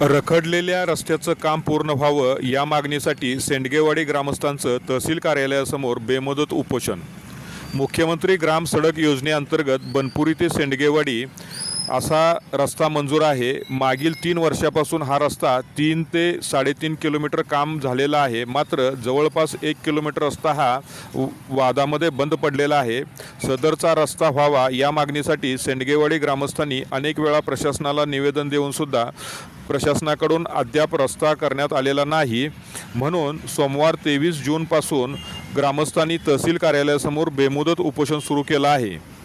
रखडलेल्या रस्त्याचं काम पूर्ण व्हावं या मागणीसाठी सेंडगेवाडी ग्रामस्थांचं तहसील कार्यालयासमोर बेमुदत उपोषण. मुख्यमंत्री ग्राम सडक योजनेअंतर्गत बनपुरी ते सेंडगेवाडी असा रस्ता मंजूर आहे. मागील तीन वर्षापासून हा रस्ता तीन ते साडेतीन किलोमीटर काम झालेला आहे. मात्र जवळपास एक किलोमीटर रस्ता हा व- वादामध्ये बंद पडलेला आहे. सदरचा रस्ता व्हावा या मागणीसाठी सेंडगेवाडी ग्रामस्थांनी अनेक वेळा प्रशासनाला निवेदन देऊनसुद्धा प्रशासनाकडून अद्याप रस्ता करण्यात आलेला नाही. म्हणून सोमवार तेवीस जूनपासून ग्रामस्थांनी तहसील कार्यालयासमोर बेमुदत उपोषण सुरू केलं आहे.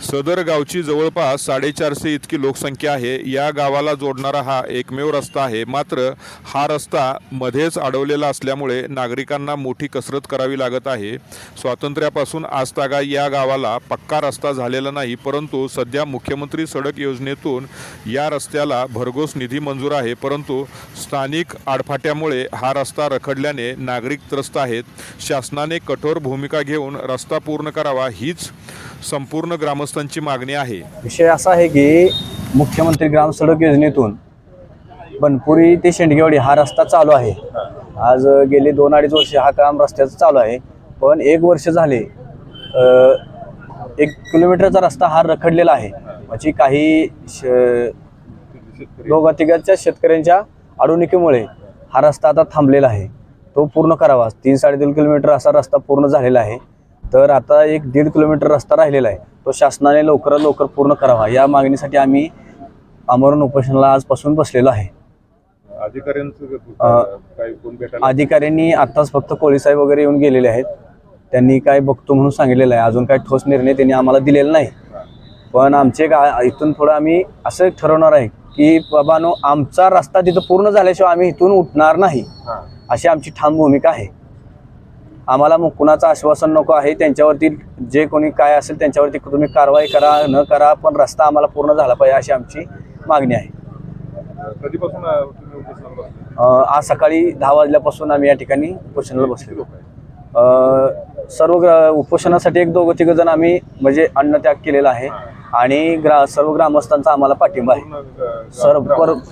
सदर गावची जवळपास साडेचारशे इतकी लोकसंख्या आहे. या गावाला जोडणारा हा एकमेव रस्ता आहे. मात्र हा रस्ता मध्येच अडवलेला असल्यामुळे नागरिकांना मोठी कसरत करावी लागत आहे. स्वातंत्र्यापासून आजतागा या गावाला पक्का रस्ता झालेला नाही परंतु सध्या मुख्यमंत्री सडक योजनेतून या रस्त्याला भरघोस निधी मंजूर आहे. परंतु स्थानिक आडफाट्यामुळे हा रस्ता रखडल्याने नागरिक त्रस्त आहेत. शासनाने कठोर भूमिका घेऊन रस्ता पूर्ण करावा हीच संपूर्ण ग्रामस्थांची मागणी आहे. विषय असा आहे की मुख्यमंत्री ग्राम सडक योजनेतून बनपुरी ते शेंडगेवाडी हा रस्ता चालू आहे. आज गेले दोन अडीच वर्ष हा काम रस्त्याचं चालू आहे. पण एक वर्ष झाले एक किलोमीटरचा रस्ता हा रखडलेला आहे. म्हणजे काही श दोघा तिघाच्या शेतकऱ्यांच्या अडवणुकीमुळे हा रस्ता आता थांबलेला आहे. तो पूर्ण करावा. तीन साडेतीन किलोमीटर असा रस्ता पूर्ण झालेला आहे. तर आता एक दीड किलोमीटर रस्ता राहिलेला आहे. तो शासनाने लवकरात लवकर पूर्ण करावा. या मागणीसाठी आम्ही आमरण उपोषणाला आजपासून बसलेलो आहे. अधिकाऱ्यांनी आत्ताच फक्त कोळी साहेब वगैरे येऊन गेलेले आहेत. त्यांनी काय बघतो म्हणून सांगितलेलं आहे. अजून काय ठोस निर्णय त्यांनी आम्हाला दिलेला नाही. पण आमचे गा इथून थोडं आम्ही असं ठरवणार आहे की बाबानो आमचा रस्ता तिथं पूर्ण झाल्याशिवाय आम्ही इथून उठणार नाही. अशी आमची ठाम भूमिका आहे. आम्हाला मग कुणाचं आश्वासन नको आहे त्यांच्यावरती जे कोणी काय असेल त्यांच्यावरती तुम्ही कारवाई करा न करा पण रस्ता आम्हाला पूर्ण झाला पाहिजे अशी आमची मागणी आहे. आज सकाळी दहा वाजल्यापासून आम्ही या ठिकाणी उपोषणाला बसलेलो. सर्व ग्रा उपोषणासाठी एक दोघं तिघं जण आम्ही म्हणजे अन्नत्याग केलेला आहे आणि ग्रा सर्व ग्रामस्थांचा आम्हाला पाठिंबा आहे. सर्व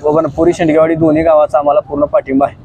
पर पुरी शेंडगेवाडी दोन्ही गावाचा आम्हाला पूर्ण पाठिंबा आहे.